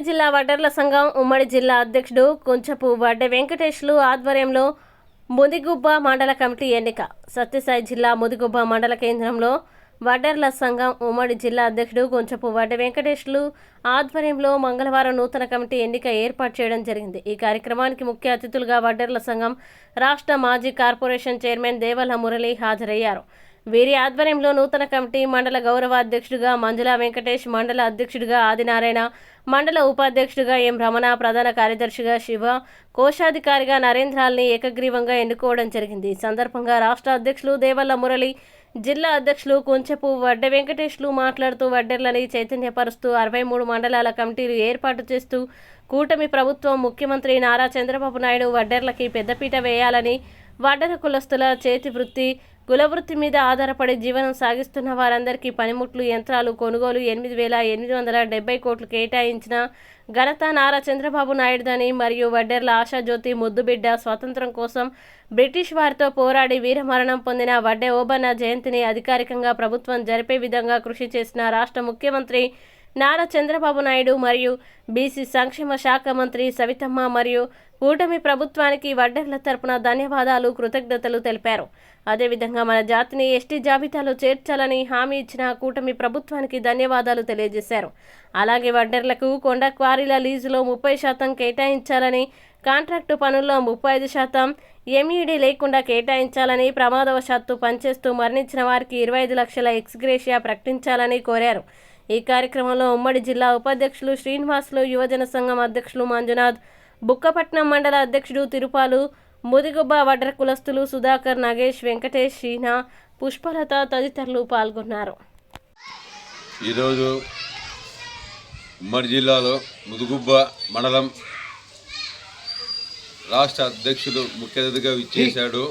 ఉమ్మడి జిల్లా వడ్డర్ల సంఘం ఉమ్మడి జిల్లా అధ్యక్షుడు కొంచెపు వడ్డ వెంకటేష్లు ఆధ్వర్యంలో ముదిగుబ్బ మండల కమిటీ ఎన్నిక. సత్యసాయి జిల్లా ముదిగుబ్బ మండల కేంద్రంలో వడ్డర్ల సంఘం ఉమ్మడి జిల్లా అధ్యక్షుడు కొంచెపు వడ్డ వెంకటేష్లు ఆధ్వర్యంలో మంగళవారం నూతన కమిటీ ఎన్నిక ఏర్పాటు చేయడం జరిగింది. ఈ కార్యక్రమానికి ముఖ్య అతిథులుగా వడ్డర్ల సంఘం రాష్ట్ర మాజీ కార్పొరేషన్ చైర్మన్ దేవల్ల మురళి హాజరయ్యారు. వీరి ఆధ్వర్యంలో నూతన కమిటీ మండల గౌరవ అధ్యక్షుడిగా మంజులా వెంకటేష్ మండల అధ్యక్షుడిగా ఆదినారాయణ మండల ఉపాధ్యక్షుడిగా ఎం రమణ ప్రధాన కార్యదర్శిగా శివ కోశాధికారిగా నరేంద్రాల్ని ఏకగ్రీవంగా ఎన్నుకోవడం జరిగింది. సందర్భంగా రాష్ట్ర అధ్యక్షులు దేవల్ల మురళి జిల్లా అధ్యక్షులు కుంచెపు వడ్డె వెంకటేష్లు మాట్లాడుతూ వడ్డెర్లని చైతన్యపరుస్తూ అరవై మూడు మండలాల కమిటీలు ఏర్పాటు చేస్తూ కూటమి ప్రభుత్వం ముఖ్యమంత్రి నారా చంద్రబాబు నాయుడు వడ్డెర్లకి పెద్దపీట వేయాలని వడ్డర కులస్తుల చేతి వృత్తి కులవృత్తి మీద ఆధారపడి జీవనం సాగిస్తున్న వారందరికీ పనిముట్లు యంత్రాలు కొనుగోలు ఎనిమిది వేల ఎనిమిది వందల డెబ్బై కోట్లు కేటాయించిన ఘనత నారా చంద్రబాబు నాయుడుదని మరియు వడ్డెర్ల ఆశాజ్యోతి ముద్దుబిడ్డ స్వాతంత్రం కోసం బ్రిటిష్ వారితో పోరాడి వీరమరణం పొందిన వడ్డే ఓబన్న జయంతిని అధికారికంగా ప్రభుత్వం జరిపే విధంగా కృషి చేసిన రాష్ట్ర ముఖ్యమంత్రి నారా చంద్రబాబు నాయుడు మరియు బీసీ సంక్షేమ శాఖ మంత్రి సవితమ్మ మరియు కూటమి ప్రభుత్వానికి వడ్డర్ల తరపున ధన్యవాదాలు కృతజ్ఞతలు తెలిపారు. అదేవిధంగా మన జాతిని ఎస్టీ జాబితాలో చేర్చాలని హామీ ఇచ్చిన కూటమి ప్రభుత్వానికి ధన్యవాదాలు తెలియజేశారు. అలాగే వడ్డర్లకు కొండ క్వారీల లీజులో ముప్పై శాతం కేటాయించాలని కాంట్రాక్టు పనుల్లో ముప్పై ఐదు శాతం ఎంఈడి లేకుండా కేటాయించాలని ప్రమాదవశాత్తు పనిచేస్తూ మరణించిన వారికి ఇరవై ఐదు లక్షల ఎక్స్గ్రేషియా ప్రకటించాలని కోరారు. ఈ కార్యక్రమంలో ఉమ్మడి జిల్లా ఉపాధ్యక్షులు శ్రీనివాసులు యువజన సంఘం అధ్యక్షులు మంజునాథ్ బుక్కపట్నం మండల అధ్యక్షుడు తిరుపాలు ముదిగుబ్బ వడ్ర కులస్తులు సుధాకర్ నాగేష్ వెంకటేష్ షీనా పుష్పలత తదితరులు పాల్గొన్నారు. ఈరోజు ఉమ్మడి జిల్లాలో ముదుగుబ్బ మండలం రాష్ట్ర అధ్యక్షుడు ముఖ్య అతిథిగా ఇచ్చేశాడు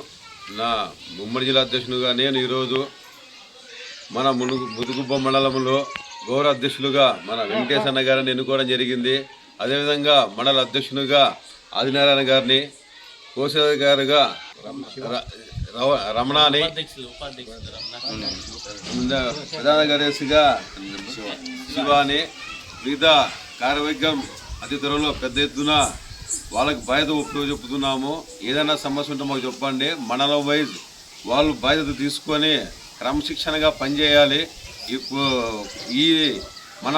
నా ఉమ్మడి జిల్లా అధ్యక్షుడుగా నేను ఈరోజు మన మునుగు ముదుగుబ్బ మండలంలో గౌరవ అధ్యక్షులుగా మన వెంకటేశ్ గారిని ఎన్నుకోవడం జరిగింది. అదేవిధంగా మండల అధ్యక్షునిగా ఆదినారాయణ గారిని కోశాధి గారుగా రవ- రమణాని ప్రధాన కార్యదర్శిగా శివాని మిగతా కార్యవర్గం అతి త్వరలో పెద్ద ఎత్తున వాళ్ళకి బాధ్యత ఒప్పు చెప్తున్నాము ఏదైనా సమస్య ఉంటే మాకు చెప్పండి. మండలం వైజ్ వాళ్ళు బాధ్యత తీసుకొని క్రమశిక్షణగా పనిచేయాలి. ఇప్పుడు ఈ మన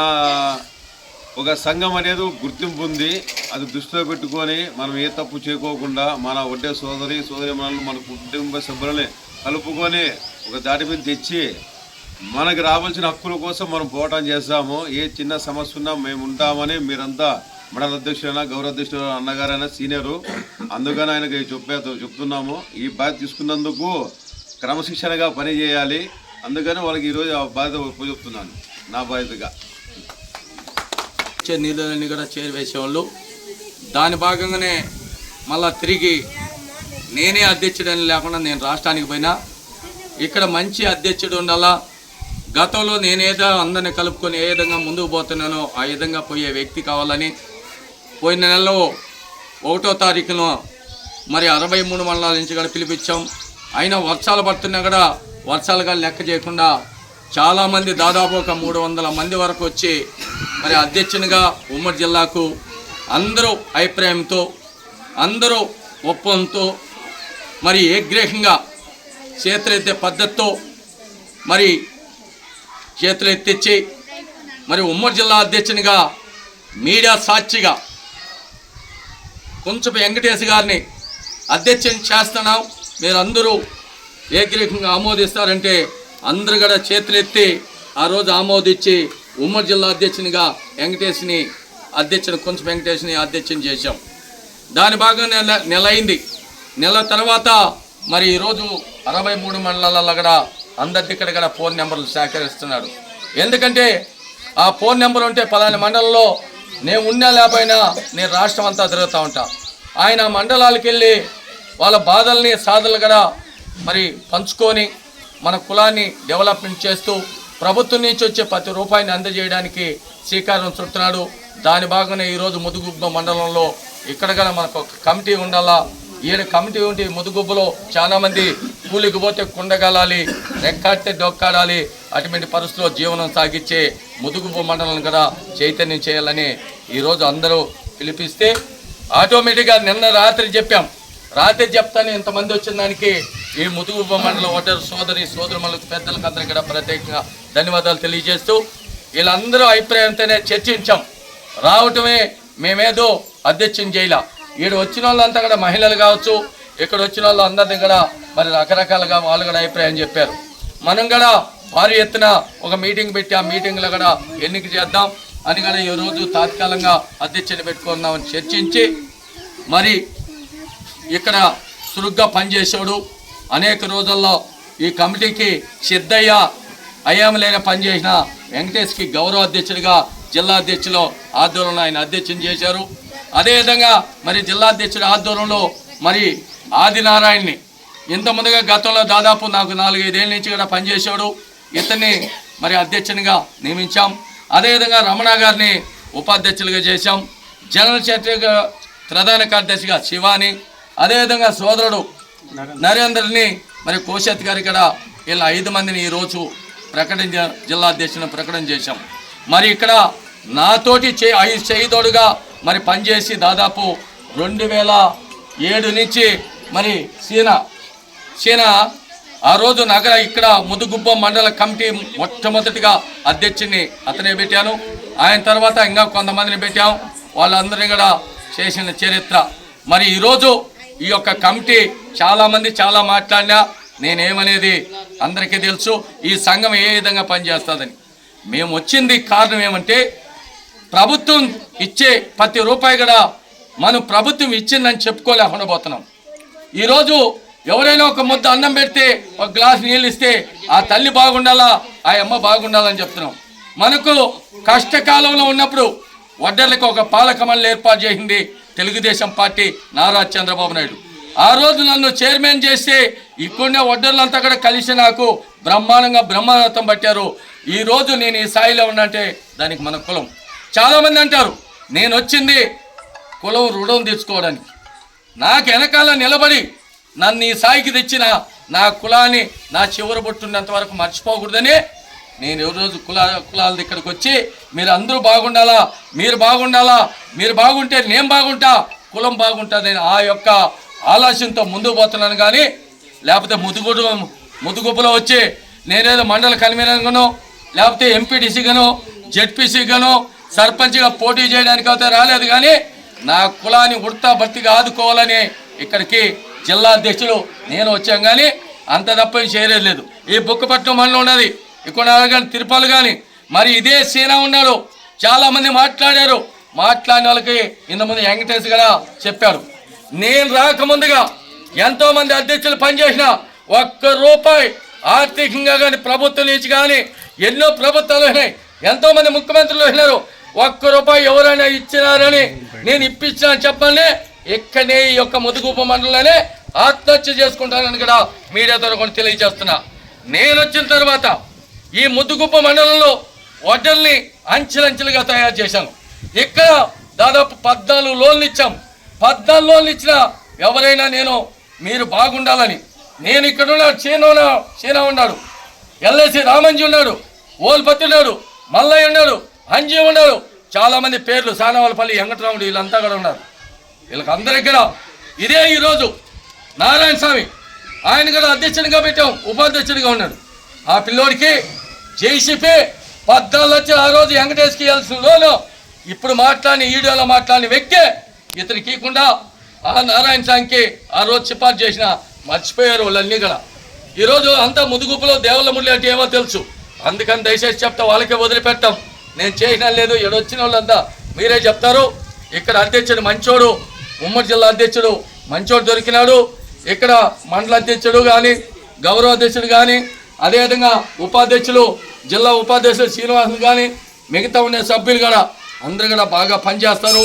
ఒక సంఘం అనేది గుర్తింపు ఉంది. అది దృష్టిలో పెట్టుకొని మనం ఏ తప్పు చేయకోకుండా మన వడ్డే సోదరి సోదరి మనల్ని మన కుటుంబ సభ్యులని కలుపుకొని ఒక దాటి మీద తెచ్చి మనకు రావాల్సిన హక్కుల కోసం మనం పోరాటం చేస్తాము. ఏ చిన్న సమస్య ఉన్నా మేము ఉంటామని మీరంతా మండల అధ్యక్షుడైనా గౌరవ అధ్యక్షుడు అన్నగారైనా సీనియరు అందుకని ఆయనకి చెప్పే చెప్తున్నాము. ఈ బాధ్యత తీసుకున్నందుకు క్రమశిక్షణగా పనిచేయాలి. అందుకని వాళ్ళకి ఈరోజు ఆ బాధ్యత చెప్తున్నాను. నా బాధ్యతగా. వచ్చే నీళ్ళని కూడా చేరవేసేవాళ్ళు. దాని భాగంగానే మళ్ళా తిరిగి నేనే అధ్యక్షుడని లేకుండా నేను రాష్ట్రానికి పోయినా. ఇక్కడ మంచి అధ్యక్షుడు ఉండాలా గతంలో నేనేదో అందరిని కలుపుకొని ఏ విధంగా ముందుకు పోతున్నానో ఆ విధంగా పోయే వ్యక్తి కావాలని పోయిన నెలలో ఒకటో తారీఖున మరి అరవై మూడు మండలాల నుంచి కూడా పిలిపించాం. అయినా వర్షాలు పడుతున్నా కూడా వర్షాలుగా లెక్క చేయకుండా చాలామంది దాదాపు ఒక మూడు వందల మంది వరకు వచ్చి మరి అధ్యక్షునిగా ఉమ్మడి జిల్లాకు అందరూ అభిప్రాయంతో అందరూ ఒప్పంతో మరి ఏగ్రేహంగా చేతులెత్తే పద్ధతితో మరి చేతులు ఎత్తిచ్చి మరి ఉమ్మడి జిల్లా అధ్యక్షునిగా మీడియా సాక్షిగా కొంచెం వెంకటేష్ గారిని అధ్యక్షం చేస్తున్నాం. మీరు అందరూ ఏకరీకంగా ఆమోదిస్తారంటే అందరు కూడా చేతులెత్తి ఆ రోజు ఆమోదించి ఉమ్మడి జిల్లా అధ్యక్షునిగా వెంకటేష్ని అధ్యక్షుని కొంచెం వెంకటేష్ని అధ్యక్షం చేశాం. దాని భాగంగా నెల నెల అయింది. నెల తర్వాత మరి ఈరోజు అరవై మూడు మండలాలలో కూడా అందరి దగ్గర కూడా ఫోన్ నెంబర్లు సేకరిస్తున్నాడు ఎందుకంటే ఆ ఫోన్ నెంబర్ ఉంటే పలాని మండలంలో నేను ఉన్నా లేకపోయినా నేను రాష్ట్రం అంతా తిరుగుతూ ఉంటా. ఆయన మండలాలకు వెళ్ళి వాళ్ళ బాధల్ని సాధనలు కూడా మరి పంచుకొని మన కులాన్ని డెవలప్మెంట్ చేస్తూ ప్రభుత్వం నుంచి వచ్చే ప్రతి రూపాయిని అందజేయడానికి శ్రీకారం చుడుతున్నాడు. దాని భాగంగా ఈరోజు ముదుగుబ్బ మండలంలో ఇక్కడ కూడా మనకు ఒక కమిటీ ఉండాలా? ఈయన కమిటీ ఉండి ముదుగుబ్బలో చాలామంది కూలికి పోతే కుండగలాలి రెక్కాడితే డొక్కాడాలి అటువంటి పరిస్థితుల్లో జీవనం సాగించే ముదుగుబ్బ మండలం కూడా చైతన్యం చేయాలని ఈరోజు అందరూ పిలిపిస్తే ఆటోమేటిక్గా నిన్న రాత్రి చెప్పాం. రాత్రి చెప్తానే ఇంతమంది వచ్చిన దానికి ఈ ముదుగుబ్బ మండలం ఓటర్ సోదరి సోదరులకు పెద్దలకు అందరికీ కూడా ప్రత్యేకంగా ధన్యవాదాలు తెలియజేస్తూ వీళ్ళందరూ అభిప్రాయంతోనే చర్చించాం. రావటమే మేమేదో అధ్యక్షం చేయలే. ఈడు వచ్చిన వాళ్ళంతా కూడా మహిళలు కావచ్చు ఇక్కడ వచ్చిన వాళ్ళు అందరినీ కూడా మరి రకరకాలుగా వాళ్ళు కూడా అభిప్రాయం చెప్పారు. మనం కూడా భారీ ఎత్తున ఒక మీటింగ్ పెట్టి ఆ మీటింగ్లో కూడా ఎన్నిక చేద్దాం అని కూడా ఈ రోజు తాత్కాలికంగా అధ్యక్షుని పెట్టుకున్నామని చర్చించి మరి ఇక్కడ చురుగ్గా పనిచేసాడు అనేక రోజుల్లో ఈ కమిటీకి సిద్ధయ్య అయ్యామలేన పనిచేసిన వెంకటేష్కి గౌరవ అధ్యక్షుడిగా జిల్లా అధ్యక్షులు ఆధ్వర్యంలో ఆయన అధ్యక్షం చేశారు. అదేవిధంగా మరి జిల్లా అధ్యక్షుడి ఆధ్వర్యంలో మరి ఆదినారాయణ్ని ఇంత ముందుగా గతంలో దాదాపు నాకు నాలుగైదేళ్ళ నుంచి కూడా పనిచేశాడు. ఇతన్ని మరి అధ్యక్షునిగా నియమించాం. అదేవిధంగా రమణ గారిని ఉపాధ్యక్షులుగా చేశాం. జనరల్ సెక్రటరీగా ప్రధాన కార్యదర్శిగా శివాని. అదేవిధంగా సోదరుడు నరేందర్ని మరి కోశత్ గారి ఇక్కడ వీళ్ళ ఐదు మందిని ఈరోజు ప్రకటించ జిల్లా అధ్యక్షులను ప్రకటన చేశాం. మరి ఇక్కడ నాతోటి చే ఐదు చేయితోడుగా మరి పనిచేసి దాదాపు రెండు వేల ఏడు నుంచి మరి సీన సీన ఆ రోజు నగర ఇక్కడ ముదుగుబ్బ మండల కమిటీ మొట్టమొదటిగా అధ్యక్షుడిని అతనే పెట్టాను. ఆయన తర్వాత ఇంకా కొంతమందిని పెట్టాం. వాళ్ళందరినీ కూడా చేసిన చరిత్ర. మరి ఈరోజు ఈ యొక్క కమిటీ చాలామంది చాలా మాట్లాడినా నేనేమనేది అందరికీ తెలుసు ఈ సంఘం ఏ విధంగా పనిచేస్తుందని. మేము వచ్చింది కారణం ఏమంటే ప్రభుత్వం ఇచ్చే ప్రతి రూపాయి కూడా మనం ప్రభుత్వం ఇచ్చిందని చెప్పుకోలేకుండా పోతున్నాం. ఈరోజు ఎవరైనా ఒక ముద్ద అన్నం పెడితే ఒక గ్లాస్ నీళ్ళు ఇస్తే ఆ తల్లి బాగుండాలా ఆ అమ్మ బాగుండాలని చెప్తున్నాం. మనకు కష్టకాలంలో ఉన్నప్పుడు వడ్డర్లకు ఒక పాలకమల్ని ఏర్పాటు చేసింది తెలుగుదేశం పార్టీ నారా చంద్రబాబు నాయుడు. ఆ రోజు నన్ను చైర్మన్ చేస్తే ఇక్కడనే వడ్డర్లంతా కూడా కలిసి నాకు బ్రహ్మాండంగా బ్రహ్మరథం పట్టారు. ఈ రోజు నేను ఈ స్థాయిలో ఉన్నంటే దానికి మన కులం. చాలామంది అంటారు నేను వచ్చింది కులం రుణం తీర్చుకోవడానికి. నాకు వెనకాల నిలబడి నన్ను ఈ స్థాయికి తెచ్చిన నా కులాన్ని నా చివరి బొట్టున్నంత వరకు మర్చిపోకూడదని నేను ఈ రోజు కులా కులాల ఇక్కడికి వచ్చి మీరు అందరూ బాగుండాలా మీరు బాగుండాలా మీరు బాగుంటే నేను బాగుంటా కులం బాగుంటుందని ఆ యొక్క ఆలోచనతో ముందుకు పోతున్నాను కానీ లేకపోతే ముదుగుడు ముదుగుప్పులో వచ్చి నేనేదో మండల కన్వీనర్గానో లేకపోతే ఎంపీటీసీగానో జెడ్పీసీగానో సర్పంచ్గా పోటీ చేయడానికి అయితే రాలేదు కానీ నా కులాన్ని ఉడతా భర్తీగా ఆదుకోవాలని ఇక్కడికి జిల్లా అధ్యక్షులు నేను వచ్చాం కానీ అంత తప్ప చేయలేదు. లేదు ఈ బుక్కపట్నం మనలో ఉన్నది. ఇక్కడ కానీ తిరుపతి కానీ మరి ఇదే సీనా ఉన్నాడు చాలామంది మాట్లాడారు. మాట్లాడిన వాళ్ళకి ఇంతమంది వెంకటేష్ కూడా చెప్పారు. నేను రాకముందుగా ఎంతోమంది అధ్యక్షులు పనిచేసిన ఒక్క రూపాయి ఆర్థికంగా కానీ ప్రభుత్వం నుంచి కానీ ఎన్నో ప్రభుత్వాలు అయినాయి ఎంతోమంది ముఖ్యమంత్రులు అయినారు ఒక్క రూపాయి ఎవరైనా ఇచ్చినారని నేను ఇప్పించిన చెప్పండి. ఇక్కడనే ఈ యొక్క ముదుగుప్ప మండలంలోనే ఆత్మహత్య చేసుకుంటానని కూడా మీడియా ద్వారా కొన్ని తెలియజేస్తున్నా. నేను వచ్చిన తర్వాత ఈ ముద్దుగుప్ప మండలంలో వడ్డల్ని అంచెలంచెలుగా తయారు చేశాను ఇక్కడ దాదాపు పద్నాలుగు లోన్లు ఇచ్చాం. పద్నాలుగు లోన్లు ఇచ్చిన ఎవరైనా నేను మీరు బాగుండాలని. నేను ఇక్కడ ఉన్నాడు చీనా చీనా ఉన్నాడు. ఎల్ఐసి రామంజీ ఉన్నాడు. ఓల్పతి ఉన్నాడు. మల్లయ్య ఉన్నాడు. అంజీ ఉన్నాడు. చాలామంది పేర్లు సానవాళ్ళపల్లి వెంకటరాముడు వీళ్ళంతా కూడా ఉన్నారు. వీళ్ళకి అందరికి ఇదే ఈరోజు నారాయణ స్వామి. ఆయన కూడా అధ్యక్షునిగా పెట్టాం ఉపాధ్యక్షుడిగా ఉన్నాడు. ఆ పిల్లోడికి జేసీపీ పద్నాలుగు వచ్చి ఆ రోజు వెంకటేష్కి ఇవ్వాల్సిన లోను. ఇప్పుడు మాట్లాడిన ఈడియోలో మాట్లాడిన వ్యక్తే ఇతనికి ఇవ్వకుండా ఆ నారాయణ స్వామికి ఆ రోజు సిఫార్సు చేసిన మర్చిపోయారు వాళ్ళన్నీ కూడా. ఈరోజు అంతా ముదుగుపులో దేవుళ్ళ ముళ్ళు అంటే ఏమో తెలుసు. అందుకని దయచేసి చెప్తా వాళ్ళకే వదిలిపెట్టాం. నేను చేసిన లేదు ఎడొచ్చిన వాళ్ళంతా మీరే చెప్తారు. ఇక్కడ అధ్యక్షుడు మంచోడు ఉమ్మడి జిల్లా అధ్యక్షుడు మంచోడు దొరికినాడు. ఇక్కడ మండల అధ్యక్షుడు కానీ గౌరవ అధ్యక్షుడు కానీ అదేవిధంగా ఉపాధ్యక్షులు జిల్లా ఉపాధ్యక్షులు శ్రీనివాసులు కానీ మిగతా ఉండే సభ్యులు కూడా అందరూ కూడా బాగా పనిచేస్తారు.